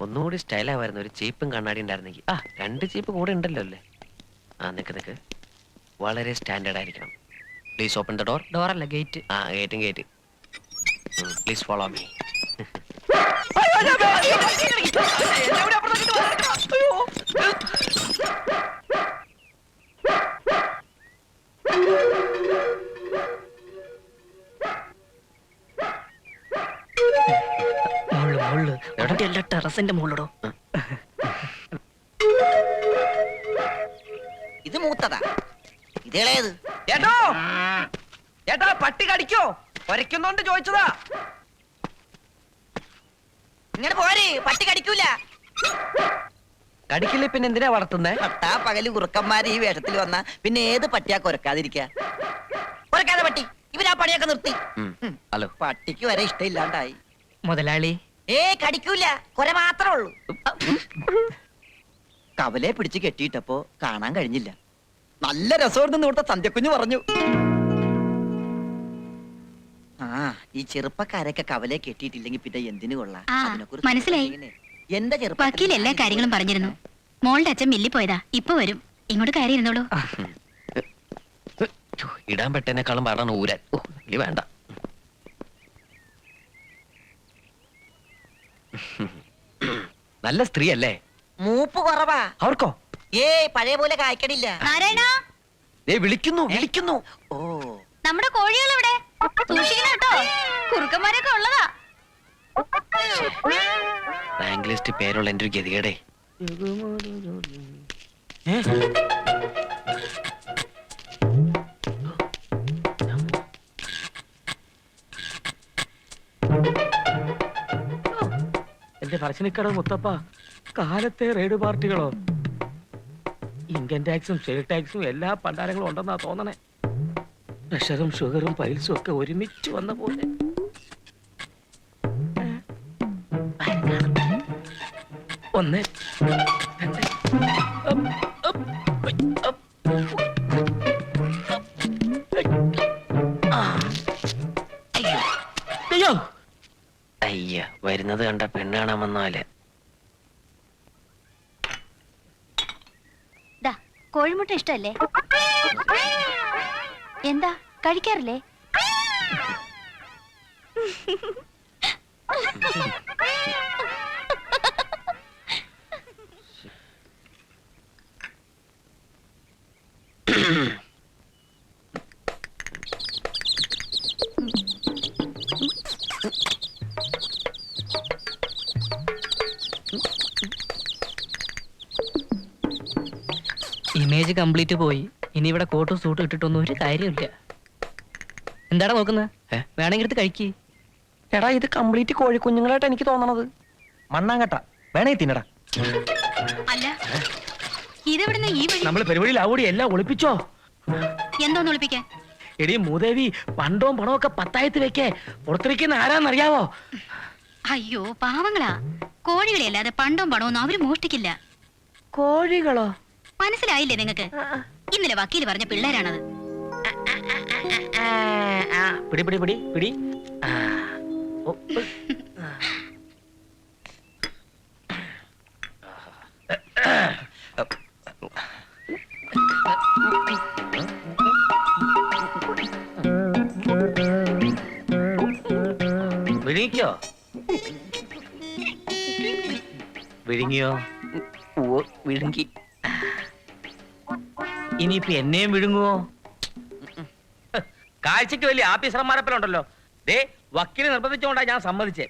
ഒന്നുകൂടി സ്റ്റൈലാവായിരുന്നു ഒരു ചീപ്പും കണ്ണാടി ഉണ്ടായിരുന്നെങ്കിൽ ആ രണ്ട് ചീപ്പ് കൂടെ ഉണ്ടല്ലോ അല്ലേ ആ നിക്ക് നിക്ക് വളരെ സ്റ്റാൻഡേർഡ് ആയിരിക്കണം please open the door door അല്ല ഗേറ്റ് ആ ഗേറ്റും ഗേറ്റ് പ്ലീസ് ഫോളോ മീ മുള്ളു എല്ലാ ടെറസിന്റെ മുകളിലോ ഇത് മൂത്തതാ. ഇതേളേത് ഏട്ടോ ഏട്ടാ പട്ടി കടിക്കോ? ഒരയ്ക്കുന്നോണ്ട് ചോദിച്ചതാ. ഇങ്ങനെ പോരെ പട്ടി കടിക്കൂല. കടിക്കില്ല പിന്നെ എന്തിനാ വളർത്തുന്നേ? പട്ടാ പകൽ കുറുക്കന്മാര് ഈ വേഷത്തിൽ വന്ന പിന്നെ ഏത് പട്ടിയാ കൊരക്കാതിരിക്കാതെ കൊരക്കാതെ പട്ടി ഇവരാ പണിയൊക്കെ നിർത്തി. ഹലോ. പട്ടിക്ക് വരെ ഇഷ്ടമില്ലാണ്ടായി. മുതലാളി ഏ കടിക്കൂല. കൊര മാത്രമേ ഉള്ളൂ. കവലെ പിടിച്ച് കെട്ടിയിട്ടപ്പോ കാണാൻ കഴിഞ്ഞില്ല. നല്ല രസമായിരുന്നു ഇവിടുത്തെ സന്ധ്യക്കുഞ്ഞ് പറഞ്ഞു. ആ ഈ ചെറുപ്പക്കാരൊക്കെ കവലെ കെട്ടിയിട്ടില്ലെങ്കിൽ പിന്നെ എന്തിനു കൊള്ളാം? ആ, അതിനെക്കുറിച്ച് മനസ്സിലായി. ഇങ്ങനെ. എന്റെ ചെറുപ്പത്തിൽ വക്കീൽ എല്ലാ കാര്യങ്ങളും പറഞ്ഞിരുന്നു. മോളുടെ അച്ഛൻ മില്ലി പോയതാ. ഇപ്പൊ വരും. ഇങ്ങോട്ട് കയറി ഇരുന്നോളൂ. ഇടാൻ പെട്ടതിനേക്കാളും പാടാണ് ഊരാൻ ഓ ഇനി വേണ്ട. നല്ല സ്ത്രീ അല്ലേ മൂപ്പ് കുറവാ. അവർക്കോ? ഏയ് പഴയ പോലെ കായ്ക്കണില്ല. നാരായണ? ഏ വിളിക്കുന്നു വിളിക്കുന്നു. ഓ. നമ്മുടെ കോഴികൾ ഇവിടെ സൂക്ഷിക്കണം കേട്ടോ കുറുക്കന്മാരൊക്കെ ഉള്ളതാ. റാങ്ക് ലിസ്റ്റ് പേരുള്ള എന്റെ ഒരു ഗതികേടേ. എന്റെ പറശ്ശിനിക്കട മുത്തപ്പ. കാലത്തെ റെയ്ഡ് പാർട്ടികളോ? ഇൻകം ടാക്സും ഷെയർ ടാക്സും എല്ലാ പണ്ടാരങ്ങളും ഉണ്ടെന്നാ തോന്നണേ. പ്രഷറും ഷുഗറും പൈൽസും ഒക്കെ ഒരുമിച്ച് വന്ന പോലെ. ഒന്ന്. അയ്യോ. വരുന്നത് കണ്ട പെണ്ണ് കാണാൻ കോഴിമുട്ട ഇഷ്ടല്ലേ? എന്താ കഴിക്കാറില്ലേ? ഇമേജ് കംപ്ലീറ്റ് പോയി. ഇനി ഇവിടെ കോട്ടും സൂട്ടും ഇട്ടിട്ടൊന്നും ഒരു കാര്യമില്ല. എന്താടാ നോക്കുന്നത്? വേണമെങ്കിൽ എടുത്ത് കഴിക്ക്. എടാ ഇത് കംപ്ലീറ്റ് കോഴിക്കുഞ്ഞുങ്ങളായിട്ട് എനിക്ക് തോന്നണത്. മണ്ണാങ്കട്ട വേണേ തിന്നടാ. അല്ല ഇതെവിടുന്ന് ഈ വഴി? നമ്മൾ പരിപാടിയിൽ ആവൂടി എല്ലാം ഒളിപ്പിച്ചോ? എന്തോന്ന് ഒളിപ്പിക്കാൻ? എടി മൂദേവി പണ്ടവും പണവും ഒക്കെ പത്തായത്ത് വെക്കേ. പുറത്തിരിക്കുന്ന ആരാന്നറിയാവോ? അയ്യോ പാവങ്ങളാ. കോഴികളെ അല്ലാതെ പണ്ടവും പണവും അവർ മോഷ്ടിക്കില്ല. കോഴികളോ? മനസ്സിലായില്ലേ നിങ്ങക്ക് ഇന്നലെ വക്കീൽ പറഞ്ഞ പിള്ളേരാണത്. പിടി പിടി പിടി പിടി. വിഴുങ്ങിക്കോ? വിഴുങ്ങിയോ? വിഴുങ്ങി. ഇനിയിപ്പൊ എന്നെയും വിഴുങ്ങുവോ? കാഴ്ചക്ക് വലിയ ആഫീസർമാരപ്പലുണ്ടല്ലോ ദേ വക്കീൽ നിർബന്ധിച്ചുകൊണ്ടാ ഞാൻ സമ്മതിച്ചേ.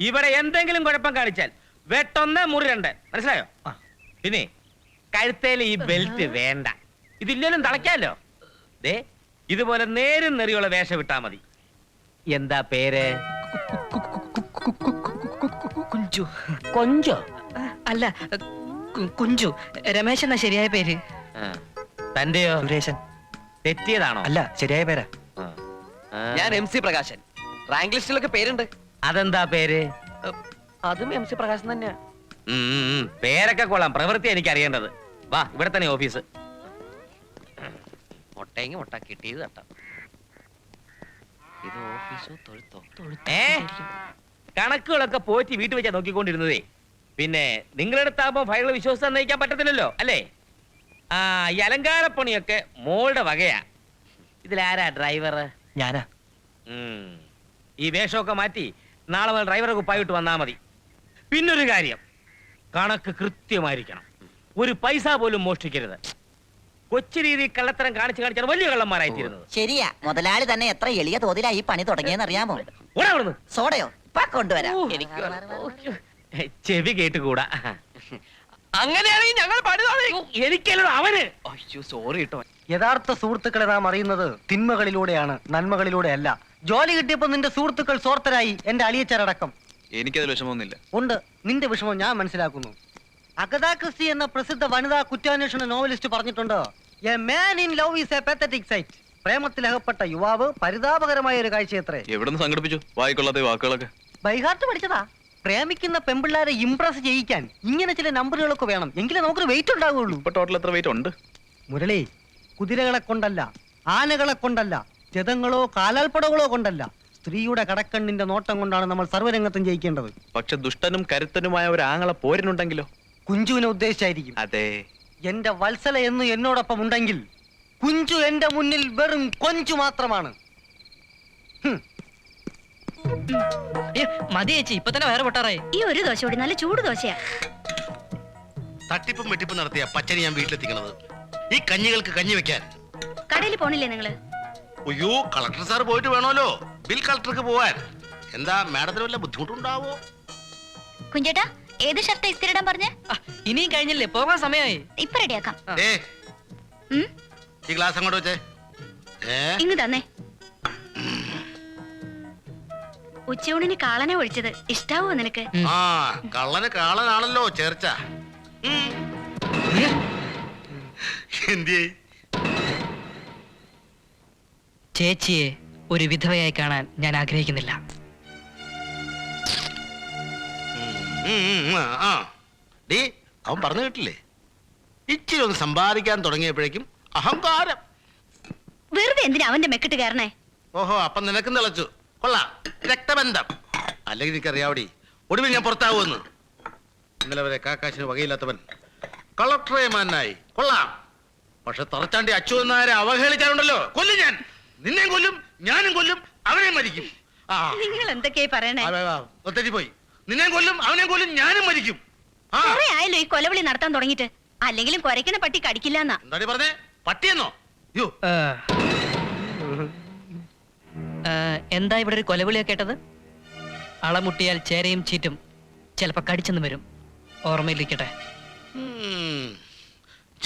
ഇവിടെ എന്തെങ്കിലും കുഴപ്പം കാണിച്ചാൽ വെട്ടൊന്ന് മുറി രണ്ട് മനസ്സിലായോ പിന്നെ കഴുത്തേൽ ഈ ബെൽറ്റ് വേണ്ട. ഇതില്ലേലും തളയ്ക്കാലോ? ദേ ഇതുപോലെ നേരും നെറിയുള്ള വേഷം വിട്ടാ മതി. എന്താ പേര്? കുഞ്ചു. കൊഞ്ചോ? അല്ല കു- കുഞ്ചു. രമേശ് എന്ന ശരിയായ പേര്. തന്റെയോ? സുരേശൻ. തെറ്റിയതാണോ? അല്ല ശരിയായ പേരാ. ഞാൻ എം സി പ്രകാശൻ. റാങ്ക് ലിസ്റ്റിലൊക്കെ പേരുണ്ട്. അതെന്താ പേര്? അതും എം സി പ്രകാശൻ തന്നെയാ. പേരൊക്കെ കൊള്ളാം. പ്രവൃത്തി എനിക്ക് അറിയേണ്ടത് വാ ഇവിടെ തന്നെ ഓഫീസ്. മുട്ടയെങ്കിൽ മുട്ട കിട്ടിയത് കേട്ടോ ഇത് ഓഫീസോ തൊഴുത്തോ? ഏ? കണക്കുകളൊക്കെ പോറ്റി വീട്ടിൽ വെച്ചാ നോക്കിക്കൊണ്ടിരുന്നതേ. പിന്നെ നിങ്ങളുടെ അടുത്താകുമ്പോ ഫയലുകൾ വിശ്വസിച്ച് നയിക്കാൻ പറ്റത്തില്ലല്ലോ അല്ലേ? ആ ഈ അലങ്കാരപ്പണിയൊക്കെ മോളുടെ വകയാ. ഇതിലാരാ ഡ്രൈവർ ഞാനാ. ഈ വേഷമൊക്കെ മാറ്റി നാളെ മുതൽ ഡ്രൈവറെ കുപ്പായിട്ട് വന്നാ മതി. പിന്നൊരു കാര്യം കണക്ക് കൃത്യമായിരിക്കണം. ഒരു പൈസ പോലും മോഷ്ടിക്കരുത്. കൊച്ചു രീതി കള്ളത്തരം കാണിച്ച് കാണിച്ചാണ് വലിയ കള്ളന്മാരായിത്തീരുന്നത് ശരിയാ മുതലാളി തന്നെ എത്ര എളിയ തോതിലാ ഈ പണി തുടങ്ങിയെന്ന് അറിയാമോ? ഓടാ അവിടുന്ന്. സോഡയോ? ഇപ്പൊ കൊണ്ടുവരാം. എനിക്ക് എനിക്ക് ചെവി കേട്ടുകൂടാ. അങ്ങനെയാണെങ്കിൽ ഞങ്ങൾ പണി തുടങ്ങി. എനിക്കല്ലോ അവന്. അയ്യോ സോറി കേട്ടോ. യഥാർത്ഥ സുഹൃത്തുക്കളെ നാം അറിയുന്നത് തിന്മകളിലൂടെയാണ് നന്മകളിലൂടെ അല്ല ജോലി കിട്ടിയപ്പോ നിന്റെ സുഹൃത്തുക്കൾ സോർത്തരായി എന്റെ അളിയച്ചരടക്കം. എനിക്കതിൽ വിഷമമൊന്നുമില്ല. ഉണ്ട്. നിന്റെ വിഷമം ഞാൻ മനസ്സിലാക്കുന്നു. അഗതാ ക്രിസ്തി എന്ന പ്രസിദ്ധ വനിതാ കുറ്റാന്വേഷണ നോവലിസ്റ്റ് പറഞ്ഞിട്ടുണ്ട് a man in love is a pathetic sight പ്രേമത്തിലകപ്പെട്ട യുവാവ് പരിതാപകരമായ ഒരു കാഴ്ചയത്രേ. എവിടെ നിന്ന് സംഘടിപ്പിച്ചു? വായിക്കൊള്ളാത്ത ഈ വാക്കുകളൊക്കെ. ബൈഹാർട്ട് പഠിച്ചതാ. പ്രേമിക്കുന്ന പെമ്പിള്ളാരെ ഇംപ്രസ് ചെയ്യിക്കാൻ ഇങ്ങനെ ചില നമ്പറുകളൊക്കെ വേണം. എങ്കിലേ നമുക്കൊരു വെയിറ്റ് ഉണ്ടാവുള്ളൂ ഇപ്പൊ ടോട്ടൽ എത്ര വെയിറ്റ് ഉണ്ട്? മുരളി കുതിരകളെ കൊണ്ടല്ല ആനകളെ കൊണ്ടല്ല ജതങ്ങളോ കാലാൽപ്പടകളോ കൊണ്ടല്ല. സ്ത്രീയുടെ കടക്കണ്ണിന്റെ നോട്ടം കൊണ്ടാണ് നമ്മൾ സർവരംഗത്തും ജയിക്കേണ്ടത്. പക്ഷെ ദുഷ്ടനും കരുത്തനുമായ ഒരു ആങ്ങളെ പോരിനുണ്ടെങ്കിലോ? കുഞ്ചുവിനെ ഉദ്ദേശിച്ചായിരിക്കും. അതെ. എന്റെ വത്സല എന്ന് എന്നോടൊപ്പം ഉണ്ടെങ്കിൽ കുഞ്ചു എന്റെ മുന്നിൽ വെറും കൊഞ്ചു മാത്രമാണ്. മതി ചേച്ചി ഇപ്പൊ തന്നെ വേറെ പൊട്ടാറായി. ഈ ഒരു ദോശ കൂടി നല്ല ചൂട് ദോശയാ. തട്ടിപ്പും വെട്ടിപ്പും നടത്തിയ പച്ചരി ഞാൻ വീട്ടിലെത്തിക്കണത്. ഈ കഞ്ഞികൾക്ക് കഞ്ഞി വെക്കാൻ. കടയിൽ പോണില്ലേ നിങ്ങൾ? അയ്യോ കളക്ടർ സാർ പോയിട്ട് വേണമല്ലോ. ബിൽ കളക്ടർക്ക് പോവാൻ. എന്താ മാഡത്തിന് വല്ല ബുദ്ധിമുട്ടുണ്ടാവോ? കുഞ്ചേട്ടാ ഏത് ഷർട്ട് ഇസ്തിരിടാൻ പറഞ്ഞേ? ഇനിയും കഴിഞ്ഞില്ലേ? പോകാൻ സമയമായി ഇപ്പൊ റെഡിയാക്കാം ഏ. ഈ ഗ്ലാസ് അങ്ങോട്ട് വെച്ചേ. ഏ? ഇങ്ങ് തന്നെ. ഉച്ചയൂണിന് കാളനെ ഒഴിച്ചത് ഇഷ്ടാവോ നിനക്ക്? ആ കള്ളന് കാളനാണല്ലോ ചേർച്ച. എന്തിയേ? ചേച്ചിയെ ഒരു വിധവയായി കാണാൻ ഞാൻ ആഗ്രഹിക്കുന്നില്ല. ഡീ അവൻ പറഞ്ഞു കേട്ടില്ലേ? ഇച്ചിരി ഒന്ന് സമ്പാദിക്കാൻ തുടങ്ങിയപ്പോഴേക്കും അഹങ്കാരം. വെറുതെ എന്തിനാ അവന്റെ മെക്കിട്ട് കയറണേ? ഓഹോ അപ്പം നിനക്കും തിളച്ചു. കൊള്ളാം. രക്തബന്ധം. അല്ലെങ്കിൽ എനിക്കറിയാവടി ഒടുവിൽ ഞാൻ പുറത്താവുമെന്ന്. ഇന്നലെ വരെ കാക്കാശിന് വകയില്ലാത്തവൻ കളക്ടറെ മാനായി. കൊള്ളാം. പക്ഷെ തറച്ചാണ്ടി അച്ചു എന്നാരെ അവഹേളിച്ചാലുണ്ടല്ലോ. കൊല്ലും ഞാൻ. നിന്നെയും കൊല്ലും ഞാനും കൊല്ലും അവനെ മരിക്കും. ആ. നിങ്ങൾ എന്തൊക്കെയായി പറയണേ? ആ, ആ, നിന്നെയും കൊല്ലും അവനെയും കൊല്ലും ഞാനും മരിക്കും. ആ. കുറെ ആയല്ലോ ഈ കൊലവിളി നടത്താൻ തുടങ്ങിട്ട് അല്ലെങ്കിലും കുരയ്ക്കണ പട്ടി കടിക്കില്ല എന്നാ എന്താടി പറഞ്ഞേ? പട്ടിയെന്നോ? യോ ഏ. ഏ, എന്താ ഇവിടെ ഒരു കൊലവിളിയാ കേട്ടത്? അളമുട്ടിയാൽ ചേരയും ചീറ്റും ചിലപ്പോ കടിച്ചെന്ന് വരും. ഓർമ്മയിലിരിക്കട്ടെ.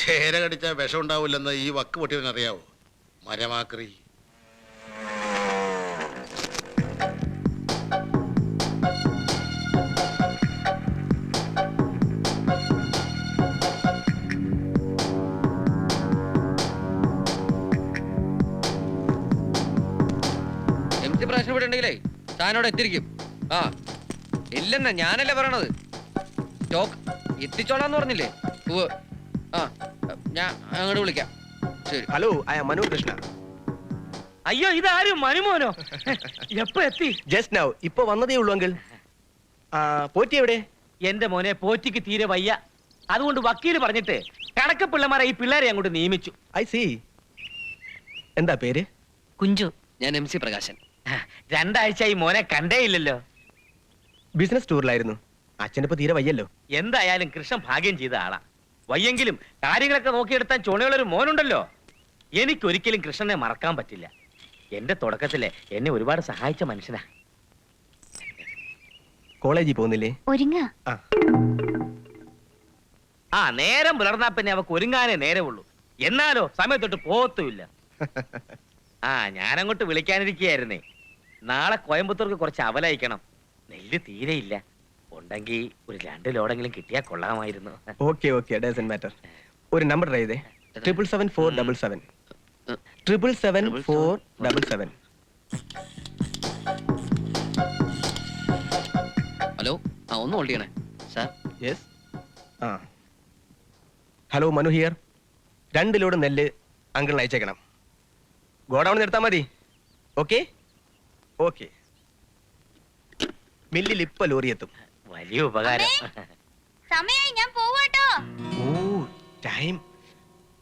ചേര കടിച്ചാൽ വിഷം ഉണ്ടാവില്ലെന്ന് ഈ വക്ക് പൊട്ടിയവനറിയാവോ? മരമാക്രി. പ്രശ്നം ഇവിടെ ഉണ്ടെങ്കിലേ താനോട് എത്തിരിക്കും ആ ഇല്ലെന്ന ഞാനല്ലേ പറയണത്. സ്റ്റോക്ക് എത്തിച്ചോളാന്ന് പറഞ്ഞില്ലേ? പൂവ് ആ ഞാൻ അങ്ങോട്ട് വിളിക്കാം. ശരി. Hello I am Manu Krishna. അയ്യോ ഇതാരും മനുമോനോ എപ്പോ എത്തി? ജസ്റ്റ് നൗ ഇപ്പൊ വന്നതേ ഉള്ളൂ അങ്കിൾ പോറ്റി എവിടെ? എന്റെ മോനെ പോറ്റിക്ക് തീരെ വയ്യ. അതുകൊണ്ട് വക്കീൽ പറഞ്ഞിട്ട് കണക്ക് പിള്ളമാരെ ഈ പിള്ളേരെ അങ്ങോട്ട് നിയമിച്ചു. ഐ സി എന്താ പേര്? കുഞ്ചു. ഞാൻ എം സി പ്രകാശൻ. രണ്ടാഴ്ചയായി മോനെ കണ്ടേ ഇല്ലല്ലോ ബിസിനസ് ടൂറിലായിരുന്നു. അച്ഛനിപ്പോ തീരെ വയ്യല്ലോ. എന്തായാലും കൃഷ്ണൻ ഭാഗ്യം ചെയ്ത ആളാ. വയ്യെങ്കിലും കാര്യങ്ങളൊക്കെ നോക്കിയെടുത്താൻ ചുണയുള്ളൊരു മോനുണ്ടല്ലോ. എനിക്കൊരിക്കലും കൃഷ്ണനെ മറക്കാൻ പറ്റില്ല. എന്റെ തുടക്കത്തിലെ എന്നെ ഒരുപാട് സഹായിച്ച മനുഷ്യനാ. കോളേജിൽ പോകുന്നില്ലേ? ഒരുങ്ങ. ആ. ആ നേരം പുലർന്നാ പിന്നെ അവക്ക് ഒരുങ്ങാനേ നേരമുള്ളൂ. എന്നാലോ സമയത്തൊട്ട് പോകത്തുമില്ല ആ ഞാനങ്ങോട്ട് വിളിക്കാനിരിക്കുകയായിരുന്നേ. നാളെ കോയമ്പത്തൂർക്ക് കുറച്ച് അവലയിക്കണം. നെല്ല് തീരെയില്ല ഉണ്ടെങ്കിൽ ഒരു രണ്ട് ലോഡെങ്കിലും കിട്ടിയാൽ കൊള്ളാമായിരുന്നു. ഓക്കെ ഓക്കെ ഡസൻ മാറ്റർ ഒരു നമ്പർ ട്രൈ ചെയ്തേ. Triple seven four double seven triple seven four double seven hello ആ ഒന്ന് ഹോൾഡ് ചെയ്യണേ. സാർ യെസ് ആ. ഹലോ മനു ഹിയർ രണ്ട് ലോഡ് നെല്ല് അങ്കിളിന് അയച്ചേക്കണം. ഗോഡൗൺ എടുത്താൽ മതി. Okay okay. മില്ലിൽ ഇപ്പൊ ലോറി എത്തും വലിയ ഉപകാരം. സമയായി ഞാൻ പോവാട്ടോ. ഓ ടൈം.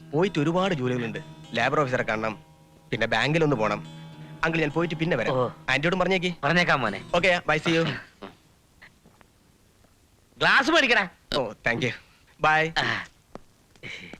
പോയിട്ട് ഒരുപാട് ജോലികളുണ്ട്. ലേബർ ഓഫീസറെ കാണണം. പിന്നെ ബാങ്കിൽ ഒന്ന് പോണം. അങ്കിൾ ഞാൻ പോയിട്ട് പിന്നെ വരാം. ഓ. പറഞ്ഞേക്കി പറഞ്ഞേക്ക്. പറഞ്ഞേക്കാം മോനെ. Okay bye see you glass മേടിക്കടാ ഓ താങ്ക് യു ബൈ ആ.